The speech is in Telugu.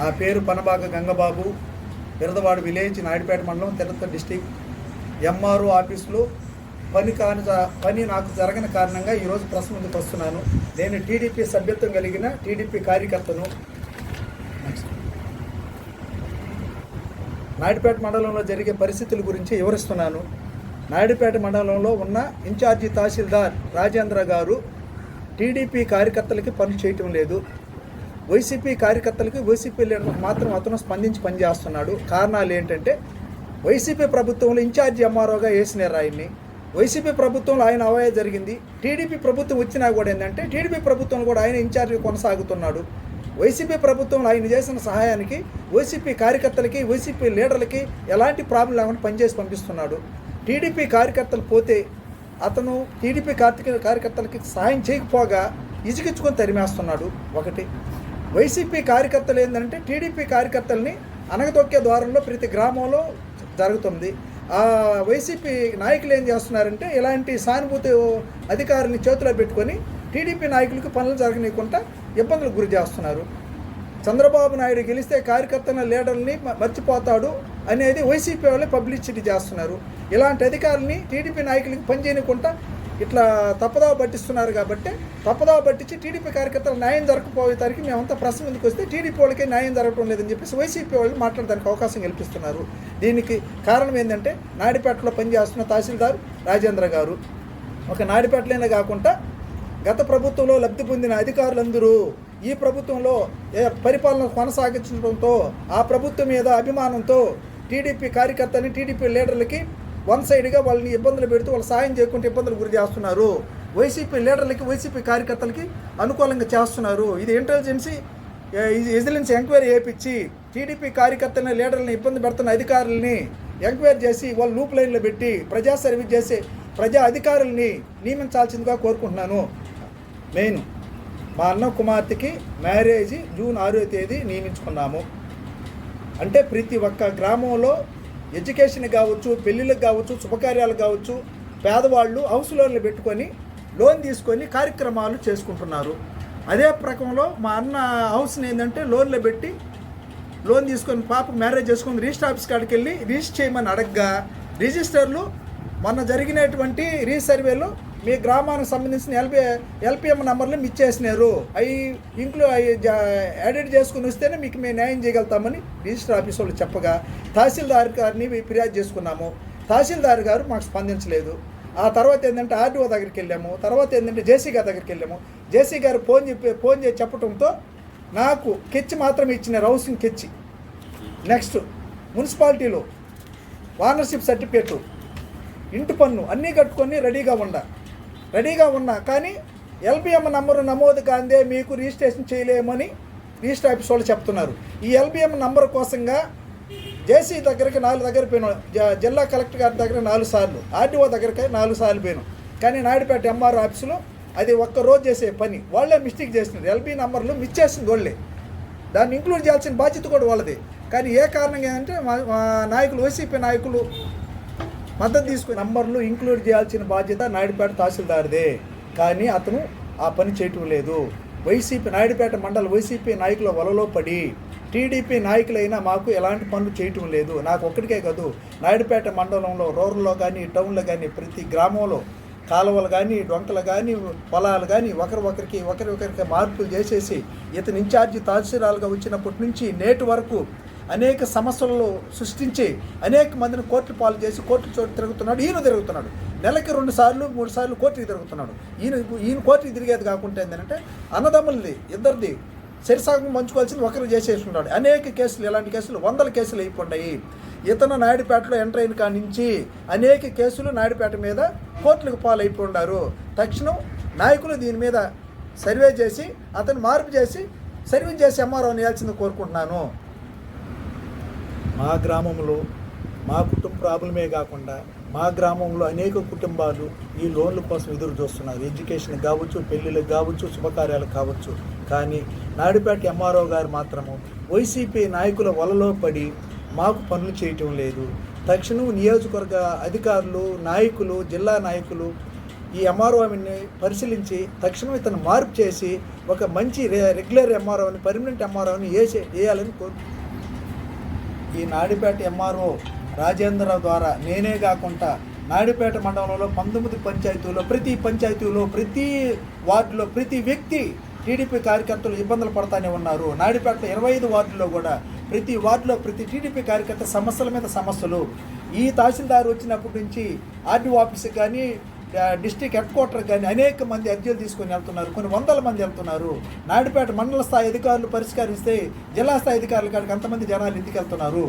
నా పేరు పనబాక గంగబాబు. బిరదవాడ విలేజ్ నాయుడుపేట మండలం తిరుపతి డిస్టిక్. ఎంఆర్ఓ ఆఫీసులో పని కాని పని నాకు జరగని కారణంగా ఈరోజు ప్రశ్న ముందుకు వస్తున్నాను. నేను టీడీపీ సభ్యత్వం కలిగిన టీడీపీ కార్యకర్తను నాయుడుపేట మండలంలో జరిగే పరిస్థితుల గురించి వివరిస్తున్నాను. నాయుడుపేట మండలంలో ఉన్న ఇన్ఛార్జి తహసీల్దార్ రాజేంద్ర గారు టీడీపీ కార్యకర్తలకి పని చేయటం లేదు. వైసీపీ కార్యకర్తలకి వైసీపీ లీడర్లకు మాత్రం అతను స్పందించి పనిచేస్తున్నాడు. కారణాలు ఏంటంటే వైసీపీ ప్రభుత్వంలో ఇన్ఛార్జి ఎంఆర్ఓగా వేసినారు ఆయన్ని వైసీపీ ప్రభుత్వంలో ఆయన అవయ జరిగింది. టీడీపీ ప్రభుత్వం వచ్చినా కూడా ఏంటంటే టీడీపీ ప్రభుత్వంలో కూడా ఆయన ఇన్ఛార్జి కొనసాగుతున్నాడు. వైసీపీ ప్రభుత్వంలో ఆయన చేసిన సహాయానికి వైసీపీ కార్యకర్తలకి వైసీపీ లీడర్లకి ఎలాంటి ప్రాబ్లం లేకుండా పనిచేసి పంపిస్తున్నాడు. టీడీపీ కార్యకర్తలు పోతే అతను టీడీపీ కార్తీక కార్యకర్తలకి సహాయం చేయకపోగా ఇసుకించుకొని తరిమేస్తున్నాడు. ఒకటి. వైసీపీ కార్యకర్తలు ఏంటంటే టీడీపీ కార్యకర్తల్ని అనగదొక్కే ద్వారంలో ప్రతి గ్రామంలో జరుగుతుంది. ఆ వైసీపీ నాయకులు ఏం చేస్తున్నారంటే ఇలాంటి సానుభూతి అధికారుల్ని చేతిలో పెట్టుకొని టీడీపీ నాయకులకు పనులు జరగనీయకుండా ఇబ్బందులకు గురి చేస్తున్నారు. చంద్రబాబు నాయుడు గెలిస్తే కార్యకర్తల లీడర్ని మర్చిపోతాడు అనేది వైసీపీ వాళ్ళే పబ్లిసిటీ చేస్తున్నారు. ఇలాంటి అధికారుల్ని టీడీపీ నాయకులకి పనిచేయకుండా ఇట్లా తప్పదావ పట్టిస్తున్నారు కాబట్టి తప్పదావ పట్టించి టీడీపీ కార్యకర్తలు న్యాయం జరగకపోయేసరికి మేమంతా ప్రశ్న ముందుకు వస్తే టీడీపీ వాళ్ళకే న్యాయం జరగడం లేదని చెప్పేసి వైసీపీ వాళ్ళు మాట్లాడడానికి అవకాశం కల్పిస్తున్నారు. దీనికి కారణం ఏంటంటే నాయుడుపేటలో పనిచేస్తున్న తహసీల్దార్ రాజేంద్ర గారు. ఒక నాయుడుపేటలోనే కాకుండా గత ప్రభుత్వంలో లబ్ధి పొందిన అధికారులందరూ ఈ ప్రభుత్వంలో ఏ పరిపాలన కొనసాగించడంతో ఆ ప్రభుత్వం మీద అభిమానంతో టీడీపీ కార్యకర్తలని టీడీపీ లీడర్లకి వన్ సైడ్గా వాళ్ళని ఇబ్బందులు పెడుతూ వాళ్ళు సాయం చేయకుండా ఇబ్బందులు గురి చేస్తున్నారు. వైసీపీ లీడర్లకి వైసీపీ కార్యకర్తలకి అనుకూలంగా చేస్తున్నారు. ఇది ఇంటెలిజెన్సీ ఇది విజిలెన్స్ ఎంక్వైరీ చేయించి టీడీపీ కార్యకర్తలని లీడర్లని ఇబ్బంది పెడుతున్న అధికారులని ఎంక్వైరీ చేసి వాళ్ళు లూప్ లైన్లో పెట్టి ప్రజా సర్వీస్ చేసే ప్రజా అధికారుల్ని నియమించాల్సిందిగా కోరుకుంటున్నాను. మెయిన్ మా అన్న కుమార్తెకి మ్యారేజ్ జూన్ ఆరో తేదీ నియమించుకున్నాము. అంటే ప్రతి ఒక్క గ్రామంలో ఎడ్యుకేషన్ కావచ్చు పెళ్ళిళ్ళకి కావచ్చు శుభకార్యాలు కావచ్చు పేదవాళ్ళు హౌస్ లోన్లు పెట్టుకొని లోన్ తీసుకొని కార్యక్రమాలు చేసుకుంటున్నారు. అదే ప్రకంలో మా అన్న హౌస్ని ఏంటంటే లోన్లో పెట్టి లోన్ తీసుకొని పాప మ్యారేజ్ చేసుకొని రిజిస్టర్ ఆఫీస్ కాడికి వెళ్ళి రిజిస్టర్ చేయమని అడగగా రిజిస్టర్లు మొన్న జరిగినటువంటి రీసర్వేలో మీ గ్రామానికి సంబంధించిన ఎల్పి ఎల్పిఎం నంబర్లు ఇచ్చేసినారు. అవి ఇంక్లూ అవి ఎడిట్ చేసుకుని వస్తేనే మీకు మేము న్యాయం చేయగలుగుతామని రిజిస్టర్ ఆఫీస్ వాళ్ళు చెప్పగా తహసీల్దార్ గారిని ఫిర్యాదు చేసుకున్నాము. తహసీల్దార్ గారు మాకు స్పందించలేదు. ఆ తర్వాత ఏంటంటే ఆర్డీఓ దగ్గరికి వెళ్ళాము. తర్వాత ఏంటంటే జేసీ గారి దగ్గరికి వెళ్ళాము. జేసీ గారు ఫోన్ చెప్పి ఫోన్ చేసి చెప్పడంతో నాకు కెచ్ మాత్రం ఇచ్చిన హౌసింగ్ కెచ్ నెక్స్ట్ మున్సిపాలిటీలో వానర్షిప్ సర్టిఫికేట్ ఇంటి పన్ను అన్నీ కట్టుకొని రెడీగా ఉండ. రెడీగా ఉన్నా. కానీ ఎల్బిఎం నంబరు నమోదు కాందే మీకు రిజిస్ట్రేషన్ చేయలేమని రిజిస్టర్ ఆఫీస్ వాళ్ళు చెప్తున్నారు. ఈ ఎల్బిఎం నంబర్ కోసంగా జేసీ దగ్గరికి నాలుగు దగ్గర పోయినాం. జిల్లా కలెక్టర్ గారి దగ్గర నాలుగు సార్లు ఆర్డీఓ దగ్గరికి నాలుగు సార్లు పోయినాం. కానీ నాయుడుపేట ఎంఆర్ ఆఫీసులో అది ఒక్క రోజు చేసే పని. వాళ్ళే మిస్టేక్ చేసినారు. ఎల్బీ నంబర్లు మిస్ చేసింది వాళ్ళే. దాన్ని ఇంక్లూడ్ చేయాల్సిన బాధ్యత కూడా వాళ్ళది. కానీ ఏ కారణంగా అంటే మా మా నాయకులు వైసీపీ నాయకులు మద్దతు తీసుకుని నంబర్లు ఇంక్లూడ్ చేయాల్సిన బాధ్యత నాయుడుపేట తహసీల్దార్దే. కానీ అతను ఆ పని చేయటం లేదు వైసీపీ నాయుడుపేట మండల వైసీపీ నాయకుల వలలో పడి టీడీపీ నాయకులైనా మాకు ఎలాంటి పనులు చేయటం లేదు నాకు ఒక్కడికే కాదు నాయుడుపేట మండలంలో రూరల్లో కానీ టౌన్లో కానీ ప్రతి గ్రామంలో కాలువలు కానీ డొంకలు కానీ పొలాలు కానీ ఒకరి ఒకరికి ఒకరి ఒకరికి మార్పులు చేసేసి ఇతను ఇన్ఛార్జి తహసీల్దార్గా వచ్చినప్పటి నుంచి నేటి వరకు అనేక సమస్యలను సృష్టించి అనేక మందిని కోర్టు పాలు చేసి కోర్టు చోటు తిరుగుతున్నాడు. ఈయన తిరుగుతున్నాడు. నెలకి రెండు సార్లు మూడు సార్లు కోర్టుకి తిరుగుతున్నాడు. ఈయన ఈయన కోర్టుకి తిరిగేది కాకుండా ఏంటంటే అన్నదమ్ములది ఇద్దరిది సరిసాగం పంచుకోవాల్సింది ఒకరు చేసేసుకున్నాడు అనేక కేసులు ఇలాంటి కేసులు వందల కేసులు అయిపోయాయి ఇతను నాయుడుపేటలో ఎంటర్ అయిన కాడి నుంచి అనేక కేసులు నాయుడుపేట మీద కోర్టులకు పాలైపోయినారు తక్షణం నాయకులు దీని మీద సర్వే చేసి అతను మార్పు చేసి సర్వీస్ చేసి ఎంఆర్ఓ వేయాల్సింది కోరుకుంటున్నాను. మా గ్రామంలో మా కుటుంబ ప్రాబ్లమే కాకుండా మా గ్రామంలో అనేక కుటుంబాలు ఈ లోన్ల కోసం ఎదురు చూస్తున్నారు. ఎడ్యుకేషన్ కావచ్చు పెళ్ళిళ్ళకి కావచ్చు శుభకార్యాలు కావచ్చు. కానీ నాయుడుపేట ఎంఆర్ఓ గారు మాత్రము వైసీపీ నాయకుల వలలో పడి మాకు పనులు చేయటం లేదు. తక్షణం నియోజకవర్గ అధికారులు నాయకులు జిల్లా నాయకులు ఈ ఎంఆర్ఓని పరిశీలించి తక్షణం ఇతను మార్పు చేసి ఒక మంచి రెగ్యులర్ ఎంఆర్ఓని పర్మనెంట్ ఎంఆర్ఓని వేసే వేయాలని కోరుకుంటున్నాను ఈ నాడిపేట ఎంఆర్ఓ రాజేంద్రరావు ద్వారా నేనే కాకుండా నాయుడుపేట మండలంలో పంతొమ్మిది పంచాయతీల్లో ప్రతి పంచాయతీలో ప్రతి వార్డులో ప్రతి వ్యక్తి టీడీపీ కార్యకర్తలు ఇబ్బందులు పడతానే ఉన్నారు. నాడిపేట ఇరవై ఐదు వార్డులో కూడా ప్రతి వార్డులో ప్రతి టీడీపీ కార్యకర్త సమస్యల మీద సమస్యలు. ఈ తహసీల్దార్ వచ్చినప్పటి నుంచి ఆర్డీఓ ఆఫీస్కి కానీ డిస్టిక్ హెడ్ క్వార్టర్ కానీ అనేక మంది అర్జీలు తీసుకొని వెళ్తున్నారు. కొన్ని వందల మంది వెళ్తున్నారు. నాయుడుపేట మండల స్థాయి అధికారులు పరిష్కరిస్తే జిల్లా స్థాయి అధికారుల కాడికి అంతమంది జనాలు ఇంటికి వెళ్తున్నారు.